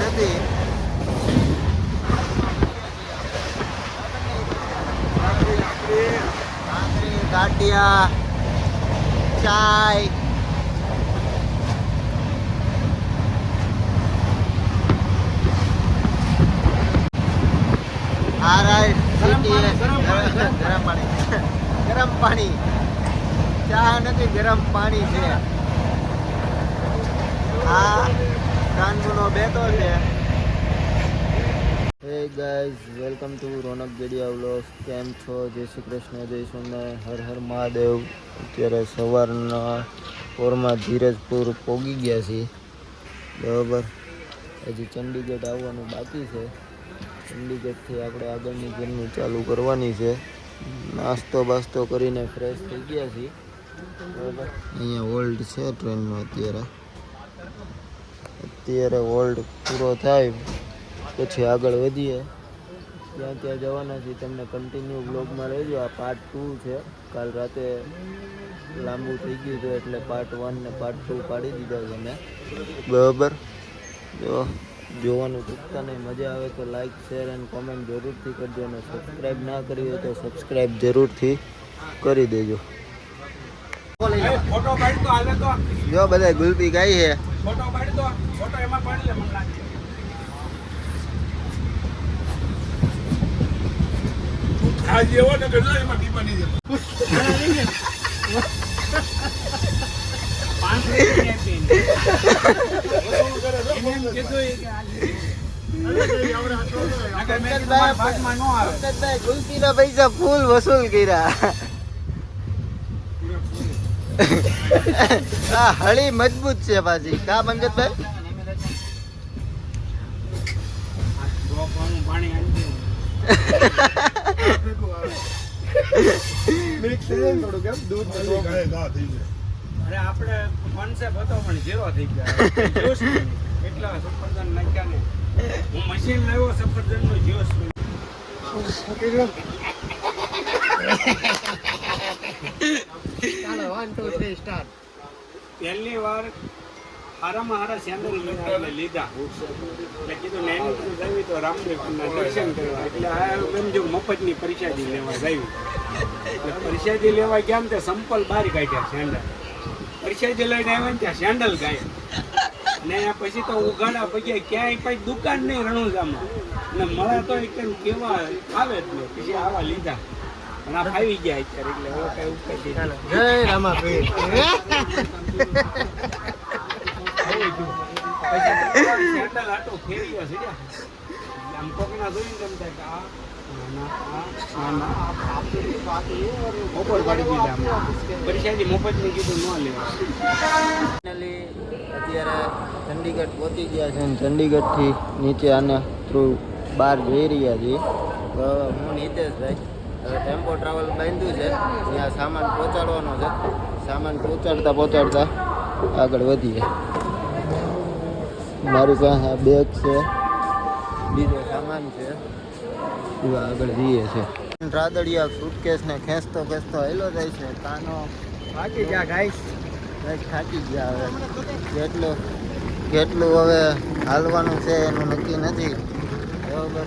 નથી. ભાખરી, ગાંઠિયા ચાય. ગરમ પાણી ગરમ પાણી. ચા નથી ગરમ પાણી છે. આ hey guys welcome to Ronak Gediya vlog કેમ છો? જય શ્રી કૃષ્ણ, જય સોમનાથ, હર હર મહાદેવ. અત્યારે સવારના પોરમાં ધીરજપુર પોગી ગયા છીએ. બરાબર? હજી ચંડીગઢ આવવાનું બાકી છે. ચંડીગઢથી આપણે આગળની જર્ની ચાલુ કરવાની છે. નાસ્તો બાસ્તો કરીને ફ્રેશ થઈ ગયા છીએ. બરાબર? અહીંયા હોલ્ડ છે ટ્રેનનો અત્યારે. અત્યારે હોલ્ડ પૂરો થાય પછી આગળ વધીએ. ત્યાં ત્યાં જવાના છીએ તમને કન્ટિન્યુ બ્લોગમાં રહેજો. આ પાર્ટ ટુ છે. કાલ રાતે લાંબુ થઈ ગયું હતું એટલે પાર્ટ વન ને પાર્ટ ટુ પાડી દીધા છે મેં બરાબર. જો જોવાનું ચૂકતા નહીં મજા આવે તો લાઇક શેર એન્ડ કોમેન્ટ જરૂરથી કરજો અને સબસ્ક્રાઈબ ના કરી હોય તો સબસ્ક્રાઈબ જરૂરથી કરી દેજો. ફોટો પાડી તો હાલે તો. જો બધા ગુલપી ગાઈ છે. ફોટો પાડી દો. ફોટો એમાં પાડી લે મને લાગે આ જેવો ને ગજો એમાં ટીપા નહીં જતો. પંકજભાઈ પૈસા ફૂલ વસૂલ કર્યા. આ હળી મજબૂત છે પાછી કા પંકજભાઈ અરે આપણે કોન્સેપ્ટ હતો પણ ઝીરો થઈ ગયા જોશ નહીં. એટલા સફરજન નાખ્યા ને હું પહેલી વાર હારામાં હારા સેન્ડલ લીધા. એટલે કીધું તો રામદેવના દર્શન કરવા. એટલે આ એમ જો મફતની પરિષાદી લેવા જાવી. એટલે પરિષાદી લેવા ગયા તે સંપલ બહાર કાઢ્યા સેન્ડલ. પરિષાદી લઈને આવ્યા ને ત્યાં સેન્ડલ ગાય. ને પછી તો ઉઘાડા પછી ક્યાંય કઈ દુકાન નહીં રણુજામાં. ને મળે તો એક કેવા આવે જ નહીં. પછી આવા લીધા. અને આ ગયા અત્યારે એટલે હવે કઈ ઉપાય નહીં. જય રામાપીર સેન્ડલ આટો ફેર્યો છે આમ કોકના જોઈને તેમ થાય કે આ ચંડીગઢ પહોંચી ગયા છે ચંડીગઢ ચંડીગઢથી નીચે આને થ્રુ બહાર જઈ રહ્યા છીએ. તો હું નીતેશભાઈ. હવે ટેમ્પો ટ્રાવેલ બાંધ્યું છે. ત્યાં સામાન પહોંચાડવાનો છે. સામાન પહોંચાડતા પહોંચાડતા આગળ વધીએ. મારી પાસે આ બેગ છે. બીજો સામાન છે. આગળ જઈએ છે. રાદડિયા સુટકેસ ને ખેંચતો ખેંચતો હેલો જાય છે. કાનો. થાકી ગયા ગાઈસ ગાઈસ થાકી ગયા હવે. કેટલું કેટલું હવે હાલવાનું છે એનું નક્કી નથી. બરોબર.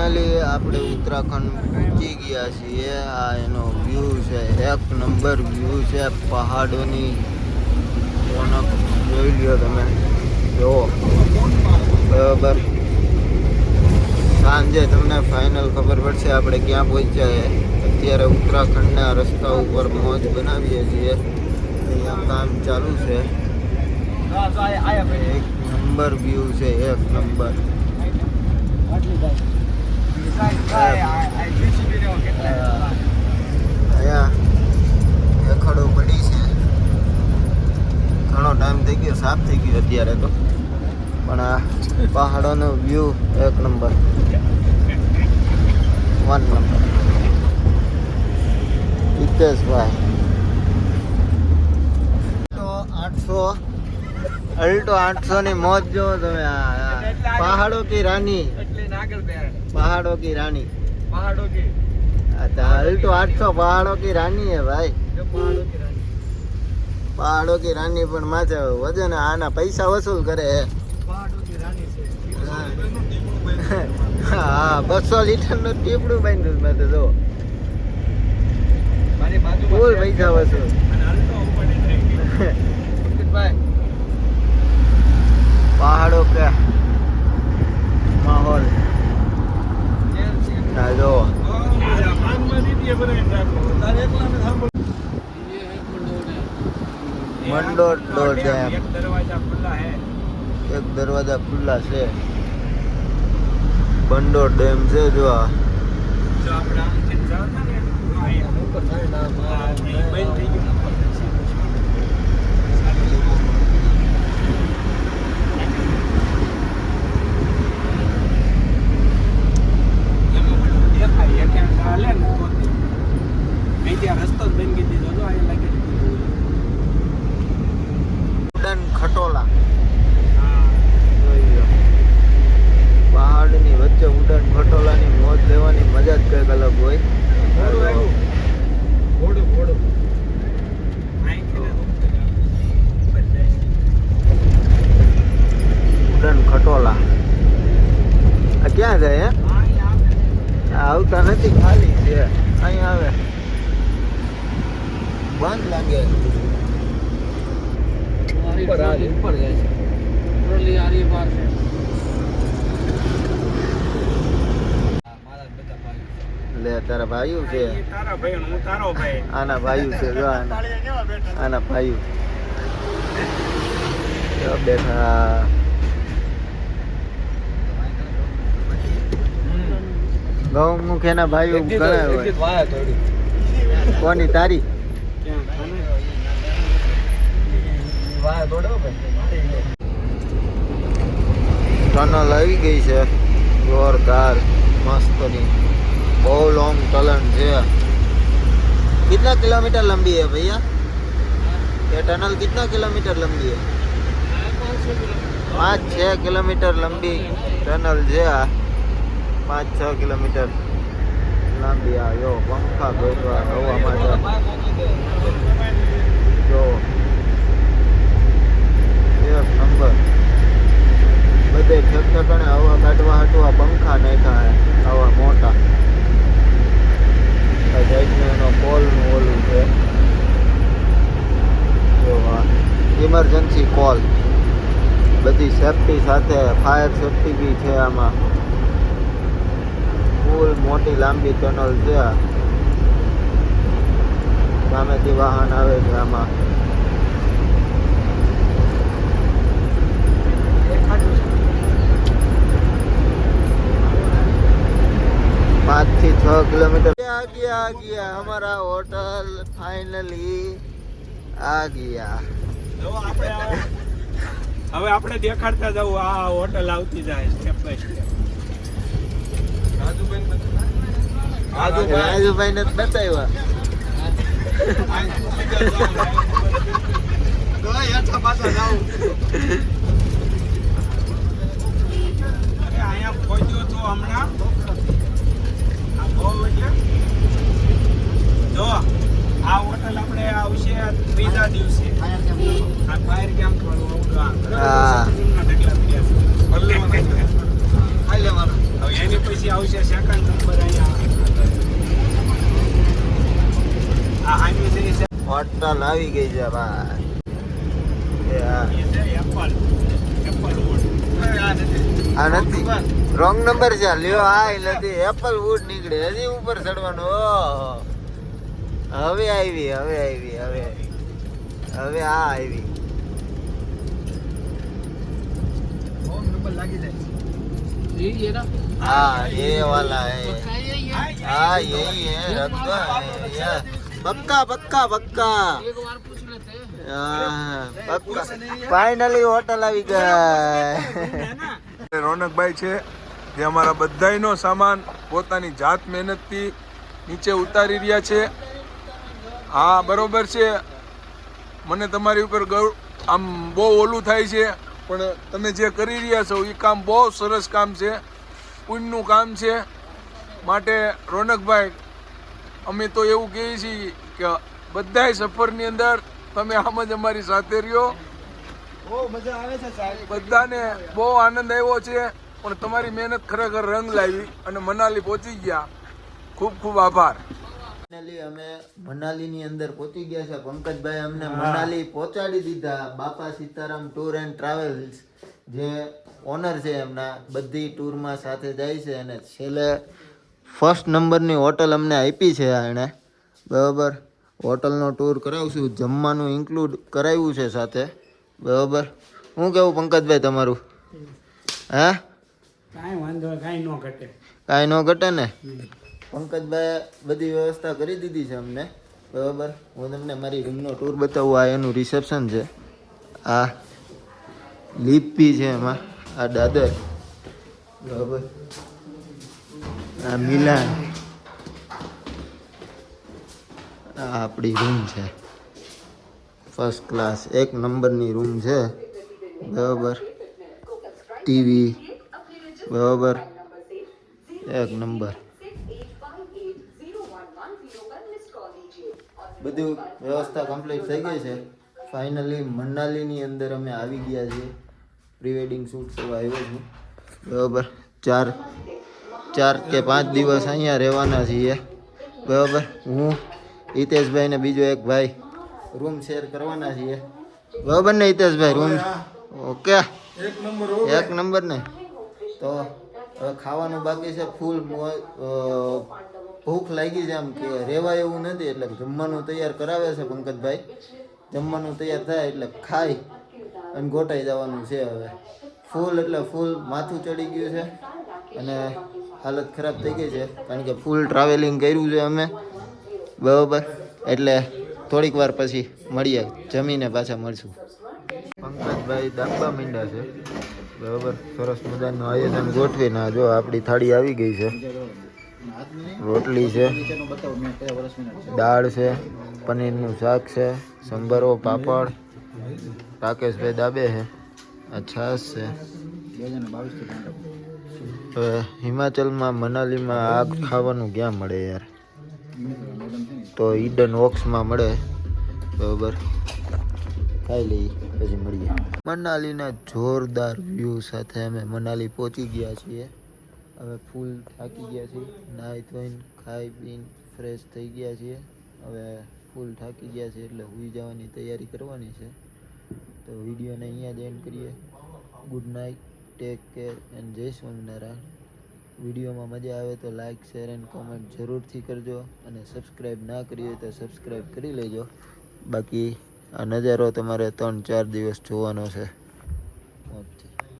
finally આપણે ઉત્તરાખંડ પહોંચી ગયા છીએ. આ એનો વ્યૂ છે, એક નંબર વ્યૂ છે પહાડોની. રોનક જોઈ લ્યો તમે. જુઓ. બરાબર. સાંજે તમને ફાઇનલ ખબર પડશે આપણે ક્યાં પહોંચ્યા અત્યારે ઉત્તરાખંડના રસ્તા ઉપર મોજ બનાવીએ છીએ. અહીંયા કામ ચાલુ છે. એક નંબર વ્યૂ છે, એક નંબર છે. ઘણો ટાઈમ થઈ ગયો, સાફ થઈ ગયો અત્યારે તો. પણ આ પહાડોનો વ્યૂ એક નંબર વન નંબર હિતેશભાઈ. આઠસો, અલ્ટો આઠસો ની મોજ જો તમે. પહાડો કી રાની? પહાડો કી રાણી પહાડો કી હાલ તો આઠસો પહાડો કી રાણી હે ભાઈ. પહાડો કી રાણી. પણ માથે વજન આના પૈસા વસૂલ કરે હે. હા બસો લીટરનું ટીપડું બાંધ્યું મેં તો જો. ફૂલ પૈસા વસૂલ. પહાડો કે માહોલ. આ જો એક દરવાજા ખુલ્લા છે. બંડોર ડેમ છે જો આપણે આમ થઈ છો ને ઉપર થાય ને બંધ થઈ ગયું એમાં બધું એક હાલે ને તે. અહીં ત્યાં રસ્તો જ બંધ કરી દીધો. હતો અહીંયા લાગે ખટોલા હા જોઈ લો પહાડની વચ્ચે ઉડન ખટોલાની મોજ લેવાની મજા જ કંઈક અલગ હોય ઘોડું આવ્યું ઘોડું ઘોડું અહીંથી ને ઉપર જાય ઉડન ખટોલા આ ક્યાં જાય હે હા અહીંયા આવે આ આવતા નથી ખાલી છે અહીંયા આવે બંધ લાગે ઉપર આ ઉપર જાય છે. ટ્રોલી આ રહી બહાર છે. ભાઈ લે તારા ભાઈઓ છે? તારા ભાઈ હું તારો ભાઈ. આના ભાઈઓ છે? જો આના. આના ભાઈઓ જો બેઠા. ગૌમુખ એના ભાઈઓ ઘણા હોય. કોની તારી? ટનલ આવી ગઈ છે જોરદાર મસ્તની બહુ લોંગ ટનલ છે कितना किलोमीटर लंबी है भैया ये टनल कितना किलोमीटर लंबी है पाँच छः किलोमीटर लंबी टनल છે આ પાંચ છ કિલોમીટર લાંબી આ જો પંખા ગોઠવા હવા માટે મોટી લાંબી ટનલ છે. સામેથી વાહન આવે છે આમાં. પાંચથી છ કિલોમીટર. આ ગયા આ ગયા. અમારા હોટલ ફાઇનલી આ ગયા. હવે આપણે દેખાડતા જવું આ હોટલ આવતી જાય સ્ટેપ બાય સ્ટેપ રાજુબેન રાજુભાઈ. ને બતાવ્યા અરે અહીંયા પહોંચ્યો તો હમણાં આ બહુ એટલે જો આ હોટલ આપણે આવશે ત્રીજા દિવસે આ ફાયર કેમ્પ વાળું એની પછી આવશે સેકન્ડ નંબર અહીંયા. હોટલ આવી ગઈ છે રોંગ નંબર છે. લ્યો આ નથી. એપલ વુડ નીકળે. હજી ઉપર ચડવાનું. હવે આવી હવે આવી હવે હવે આ આવી. હા એ વાલા હે હા એ હે. રત્ન પક્કા પક્કા પક્કા ફાઈનલી હોટલ આવી ગઈ. રોનકભાઈ છે, જે અમારા બધાયનો સામાન પોતાની જાત મહેનતથી નીચે ઉતારી રહ્યા છે. હા, બરોબર છે. મને તમારી ઉપર ગૌ, આમ બહુ ઓલું થાય છે, પણ તમે જે કરી રહ્યા છો એ કામ બહુ સરસ કામ છે. પુણ્યનું કામ છે. માટે રોનકભાઈ અમે તો એવું કહીએ છીએ કે બધાય સફરની અંદર તમે આમ જ અમારી સાથે રહ્યો. બધાને બહુ આનંદ આવ્યો છે. પણ તમારી મહેનત ખરેખર રંગ લાવી અને મનાલી પહોંચી ગયા. ખૂબ ખૂબ આભાર. અમે મનાલીની અંદર પહોંચી ગયા છે. પંકજભાઈ અમને મનાલી પહોંચાડી દીધા. Bapa Sitaram tour and travels જે ઓનર છે એમના બધી ટૂરમાં સાથે જાય છે અને છેલ્લે ફર્સ્ટ નંબરની હોટલ અમને આપી છે એણે. બરાબર? હોટલનો ટૂર કરાવશું. જમવાનું ઇન્ક્લુડ કરાવ્યું છે સાથે. બરાબર? હું કેવું પંકજભાઈ તમારું? હે? કાંઈ વાંધો કાંઈ ન ઘટે. કાંઈ ન ઘટે ને? પંકજભાઈ બધી વ્યવસ્થા કરી દીધી છે અમને. બરાબર? હું તમને મારી રૂમનો ટૂર બતાવું. આ એનું રિસેપ્શન છે. આ લીપી છે એમાં. આ દાદર. બરાબર? આ મિલા આ આપણી રૂમ છે. ફર્સ્ટ ક્લાસ એક નંબરની રૂમ છે. બરાબર. ટીવી બરાબર. એક નંબર. બધું વ્યવસ્થા કમ્પ્લીટ થઈ ગઈ છે. ફાઇનલી મનાલીની અંદર અમે આવી ગયા છીએ. પ્રી વેડિંગ શૂટ કરવા આવ્યો છું. બરાબર. ચાર ચાર કે પાંચ દિવસ અહીંયા રહેવાના છીએ. બરાબર? હું હિતેશભાઈ ને બીજો એક ભાઈ રૂમ શેર કરવાના છીએ. બરાબર ને હિતેશભાઈ રૂમ? ઓકે. એક નંબર એક નંબર ને. તો હવે ખાવાનું બાકી છે ફૂલ ભૂખ લાગી છે આમ કે રહેવાય એવું નથી એટલે જમવાનું તૈયાર કરાવે છે પંકજભાઈ. જમવાનું તૈયાર થાય એટલે ખાઈ અને ગોટાઈ જવાનું છે હવે. ફૂલ એટલે ફૂલ માથું ચડી ગયું છે અને હાલત ખરાબ થઈ ગઈ છે. કારણ કે ફૂલ ટ્રાવેલિંગ કર્યું છે અમે. બરાબર? એટલે થોડીક વાર પછી મળીએ જમીને પાછા મળશું. પંકજભાઈ દાબા મીંડા છે. બરાબર? સરસ મજાનું આયોજન ગોઠવીને જો આપણી થાળી આવી ગઈ છે. રોટલી છે. દાળ છે. પનીરનું શાક છે. સંભારો, પાપડ. રાકેશભાઈ દાબે છે. આ છાશ છે. હિમાચલમાં મનાલીમાં આગ ખાવાનું ક્યાં મળે યાર? તો ઈડન વોક્સમાં મળે. બરાબર. ખાઈ લઈએ, પછી મળીએ. મનાલીના જોરદાર વ્યૂ સાથે અમે મનાલી પહોંચી ગયા છીએ. હવે ફૂલ થાકી ગયા છીએ. નાહી ધોઈને ખાઈ પીને ફ્રેશ થઈ ગયા છીએ. હવે ફૂલ થાકી ગયા છે એટલે સુઈ જવાની તૈયારી કરવાની છે. તો વિડીયોને અહીંયા જ એન્ડ કરીએ. Good night take care and જય સ્વામિનારાયણ. વિડીયોમાં મજા આવે તો લાઇક શેર એન્ડ કોમેન્ટ જરૂરથી કરજો અને સબસ્ક્રાઈબ ના કરી હોય તો સબસ્ક્રાઈબ કરી લેજો. બાકી આ નજારો તમારે ત્રણ ચાર દિવસ જોવાનો છે. ઓકે.